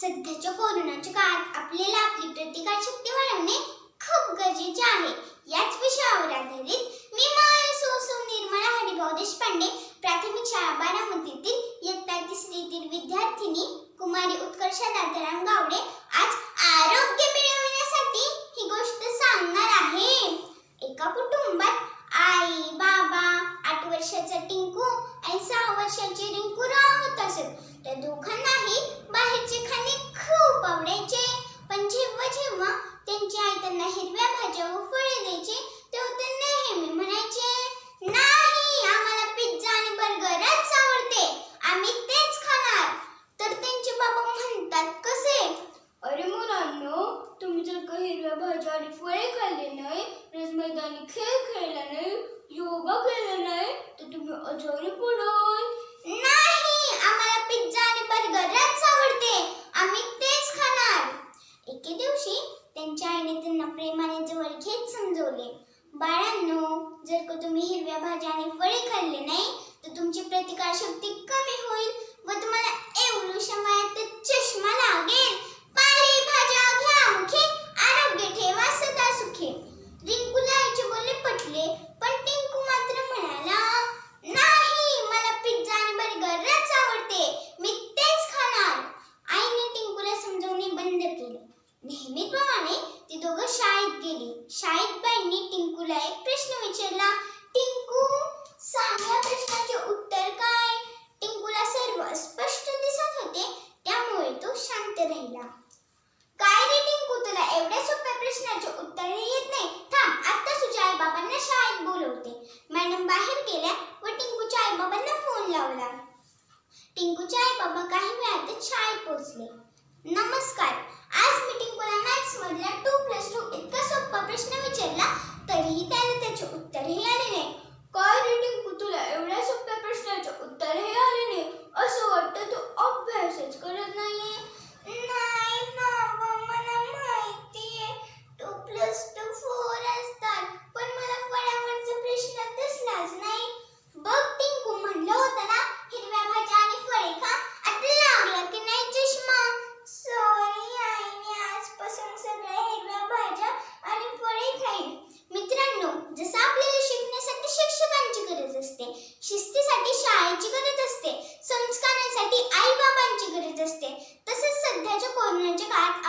सध्याच्या कोरोनाच्या काळात आपल्याला आपली प्रतिकारशक्ती वाढवणे खूप गरजेचे आहे. याच विषयावर आधारित मी महासोसव निर्मला हरिभाऊ देशपांडे प्राथमिक शाळा बारामतीतील इयत्ता तिसरीतील विद्यार्थिनी कुमारी उत्कर्षा दादाराम गावडे आज आरोग्य मिळवण्यासाठी ही गोष्ट सांगणार आहे. एका कुटुंबात आई बाबा आठ वर्षाचा टिंकू आणि सहा वर्षाची रिंकू राहत असत. त्यांना हिरव्या भाज्या व फळे द्यायची तेव्हा ते नेहमी म्हणायचे नाही आम्हाला पिझ्झा आणि बर्गरच आवडते आम्ही तेच खाणार. तर त्यांचे बाबा म्हणतात कसे? अरे मुलांनो तुम्ही जर का हिरव्या भाज्या आणि फळे खाल्ले नाही रोज मैदानी खेळ खेळला नाही योगा केला नाही तर तुम्ही अजून पडाल नाही आम्हाला पिझ्झा आणि बर्गरच आवडते आम्ही तेच खाणार एके दिवशी त्यांच्या आईने त्यांना प्रेमाने जवळ घेत समजवले. बाळांनो जर का तुम्ही हिरव्या भाज्या आणि फळे खाल्ले नाही तर तुमची प्रतिकारशक्ती कमी होईल. ती दोघं शाळेत गेली. शाळेत बाईंनी टिंकूला एक प्रश्न विचारला टिंकू सांग या प्रश्नाचे उत्तर काय? टिंकूला सर्व स्पष्ट दिसत होते त्यामुळे तो शांत राहिला. काय रे टिंकू तुला एवढ्या सोप्या प्रश्नाचे उत्तर येत नाही? थांब आता तुझ्या आई बाबांना शाळेत बोलवते. मॅडम बाहेर गेल्या व टिंकूच्या आई बाबांना फोन लावला. टिंकूच्या आई बाबा काही वेळातच शाळेत पोहोचले. नमस्कार ahí म्हणजे काळात